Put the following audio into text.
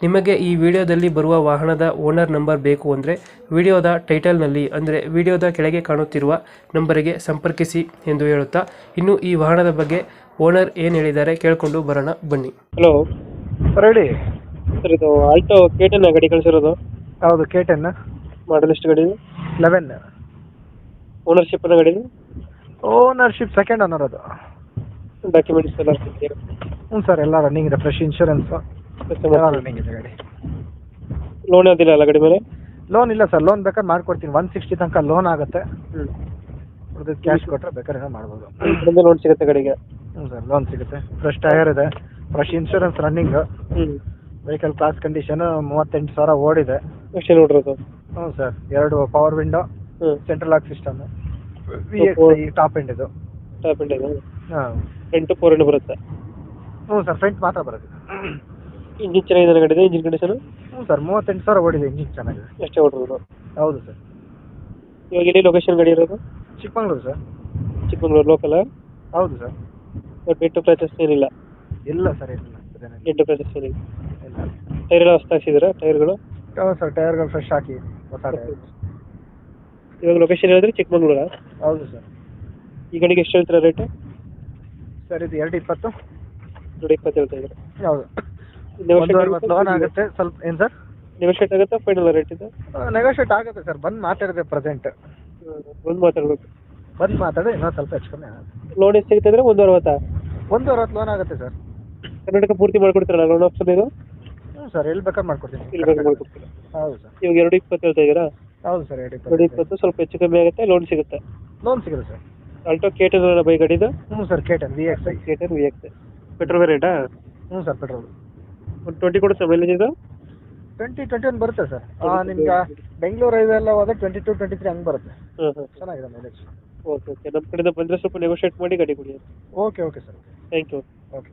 ನಿಮಗೆ ಈ ವಿಡಿಯೋದಲ್ಲಿ ಬರುವ ವಾಹನದ ಓನರ್ ನಂಬರ್ ಬೇಕು ಅಂದರೆ ವಿಡಿಯೋದ ಟೈಟಲ್ನಲ್ಲಿ ಅಂದರೆ ವಿಡಿಯೋದ ಕೆಳಗೆ ಕಾಣುತ್ತಿರುವ ನಂಬರಿಗೆ ಸಂಪರ್ಕಿಸಿ ಎಂದು ಹೇಳುತ್ತಾ ಇನ್ನು ಈ ವಾಹನದ ಬಗ್ಗೆ ಓನರ್ ಏನು ಹೇಳಿದ್ದಾರೆ ಕೇಳಿಕೊಂಡು ಬರೋಣ ಬನ್ನಿ. ಹಲೋ. ಸರ್ ಹೇಳಿ. ಸರ್ ಇದು ಆಲ್ಟೋ ಕೇಟನ್ನ ಗಾಡಿ ಕಳಿಸಿರೋದು. ಹೌದು ಕೆ ಟೆನ್ ಮಾಡಲ್ ಎಷ್ಟು ಗಾಡಿ ಲೆವೆನ್ ಓನರ್ಶಿಪ್ ಅನ್ನೋ ಗಾಡಿ ಓನರ್ಶಿಪ್ ಸೆಕೆಂಡ್ ಓನರ್ ಅದು. ಡಾಕ್ಯುಮೆಂಟ್ಸ್ ಎಲ್ಲ ಹ್ಞೂ ಸರ್ ಎಲ್ಲ ರನ್ನಿಂಗ್ ಇದೆ ಫ್ರೆಶ್ ಇನ್ಶೂರೆನ್ಸು ರನ್ನಿಂಗ್ ಇದೆ. ಗಾಡಿ? ಲೋನ್ ಅದಿಲ್ಲ ಅಲ್ಲ ಗಾಡಿ ಮೇಲೆ? ಲೋನ್ ಇಲ್ಲ ಸರ್ ಲೋನ್ ಬೇಕಾದ್ರೆ ಮಾಡ್ಕೊಡ್ತೀನಿ. ಒನ್ ಸಿಕ್ಸ್ಟಿ ತನಕ ಲೋನ್ ಆಗುತ್ತೆ. ಕ್ಯಾಶ್ ಕೊಟ್ಟರೆ ಬೇಕಾದ್ರೆ ಏನೋ ಮಾಡ್ಬೋದು. ಲೋನ್ ಸಿಗುತ್ತೆ ಗಾಡಿಗೆ? ಹ್ಞೂ ಸರ್ ಲೋನ್ ಸಿಗುತ್ತೆ. ಫ್ರೆಶ್ ಟೈರ್ ಇದೆ. Fresh insurance running vehicle class condition ಮೂವತ್ತೆಂಟು ಸಾವಿರ ಓಡಿದೆ. ಎಷ್ಟು ಸರ್ ಹ್ಞೂ ಸರ್ ಎರಡು power window central lock system V top end ಇದು. ಟಾಪ್ ಎಂಡ್ ಇದೆ? ಹಾಂ ಫ್ರಂಟ್ ಫೋರ್ ಎಂಡ್ ಬರುತ್ತೆ? ಹ್ಞೂ ಸರ್ ಫ್ರಂಟ್ ಮಾತ್ರ ಬರುತ್ತೆ. ಇಂಜಿನ್ ಚೆನ್ನಾಗಿದೆ ಗಾಡಿದೆ ಇಂಜಿನ್ ಕಂಡೀಷನ್ ಹ್ಞೂ ಸರ್ ಮೂವತ್ತೆಂಟು ಸಾವಿರ ಓಡಿದೆ ಇಂಜಿನ್ ಚೆನ್ನಾಗಿದೆ. ಎಷ್ಟೇ ಓಡಿರೋದು ಹೌದು ಸರ್. ಇವಾಗ ಎಲ್ಲಿ ಲೊಕೇಶನ್ ಗಾಡಿ ಇರೋದು? ಚಿಕ್ಕಮಂಗ್ಳೂರು ಸರ್. ಚಿಕ್ಕಮಂಗ್ಳೂರು ಲೋಕಲ್ ಹೌದು ಸರ್. ಬಟ್ ಎಂಟು ಪ್ಲೇಸಸ್ ಏನಿಲ್ಲ? ಇಲ್ಲ ಸರ್ ಏನಿಲ್ಲ. ಎಂಟು ಪ್ಲೇಸಸ್ ಏನಿಲ್ಲ? ಟೈರ್ ಎಲ್ಲ ಹೊಸ ಹಾಕ್ಸಿದ್ದೀರಾ ಟೈರ್ಗಳು ಹೌದು ಸರ್ ಟೈರ್ಗಳು ಫ್ರೆಶ್ ಹಾಕಿ ಹೊಸ ಟೈರ್ ಇವಾಗ ಲೊಕೇಶನ್ ಹೇಳಿದ್ರೆ ಚಿಕ್ಕಮಂಗ್ಳೂರ? ಹೌದು ಸರ್. ಈ ಗಡಿಗೆ ಎಷ್ಟು ಹೇಳ್ತೀರಾ ರೇಟ್ ಸರ್ ಇದು ಎರಡು ಇಪ್ಪತ್ತು. ಎರಡು ಇಪ್ಪತ್ತು ಹೇಳ್ತಾ ಇದ್ದಾರೆ? ಹೌದು. ಒಂದು ಲೋನ್ ಆಗುತ್ತೆ. ಸ್ವಲ್ಪ ಏನ್ ಸರ್? ನೆಗೋಷಿಯೇಟ್ ಆಗುತ್ತೆ ಫೈನಲ್ ರೇಟ್ ಇದು? ನೆಗೋಷಿಯೇಟ್ ಆಗುತ್ತೆ ಸರ್. ಬಂದು ಮಾತಾಡಿದೆ ಪ್ರೆಸೆಂಟ್ ಒಂದು ಮಾತಾಡ್ಬೇಕು. ಬಂದು ಮಾತಾಡಿ ಇನ್ನೊಂದು ಸ್ವಲ್ಪ ಹೆಚ್ಚು ಕಮ್ಮಿ ಆಗುತ್ತೆ. ಲೋನ್ ಎಷ್ಟು ಸಿಗುತ್ತೆ ಅಂದರೆ ಒಂದು ಅರವತ್ತಾ ಒಂದು ಅರವತ್ತು ಲೋನ್ ಆಗುತ್ತೆ ಸರ್. ಕರ್ನಾಟಕ ಪೂರ್ತಿ ಮಾಡ್ಕೊಡ್ತೀರಲ್ಲ ಲೋನ್ ಆಪ್ಷನ್ ಇದು? ಹ್ಞೂ ಸರ್ ಎಲ್ಲಿ ಬೇಕಾದ್ರೆ ಮಾಡ್ಕೊಡ್ತೀನಿ. ಇಲ್ಲಿ ಮಾಡ್ಕೊಡ್ತೀರಾ? ಹೌದು ಸರ್. ಇವಾಗ ಎರಡು ಇಪ್ಪತ್ತು ಹೇಳ್ತಾ ಇದ್ದೀರಾ ಹೌದು ಸರ್ ಎರಡು ಎರಡು ಇಪ್ಪತ್ತು ಇಪ್ಪತ್ತು ಸ್ವಲ್ಪ ಹೆಚ್ಚು ಕಮ್ಮಿ ಆಗುತ್ತೆ ಲೋನ್ ಸಿಗುತ್ತೆ. ಲೋನ್ ಸಿಗುತ್ತೆ ಸರ್. ಆಲ್ಟೋ ಕೇಟನ್ ಬೈ ಗಾಡಿದು? ಹ್ಞೂ sir K ten V X I K ten V X petrol ರೇಟಾ ಹ್ಞೂ ಸರ್ ಪೆಟ್ರೋಲ್ ಒಂದು ಟ್ವೆಂಟಿ ಕೊಡುತ್ತೆ ಮೈಲೇಜ್ ಇದು? ಟ್ವೆಂಟಿ ಟ್ವೆಂಟಿ ಒನ್ ಬರುತ್ತೆ ಸರ್ ನಿಮ್ಗೆ ಬೆಂಗಳೂರು ಇವೆಲ್ಲ ಹೋದ್ರೆ ಟ್ವೆಂಟಿ ಟು ಟ್ವೆಂಟಿ ತ್ರೀ ಹಂಗೆ ಬರುತ್ತೆ. ಹಾಂ ಹಾಂ ಚೆನ್ನಾಗಿದೆ ಮೈಲೇಜ್ ಓಕೆ ಓಕೆ ನಮ್ಮ ಕಡೆಯಿಂದ ಬಂದರೆ ಸ್ವಲ್ಪ ನೆಗೋಷಿಯೇಟ್ ಮಾಡಿ ಗಾಡಿ ಕೊಡಿ. Okay okay sir thank you okay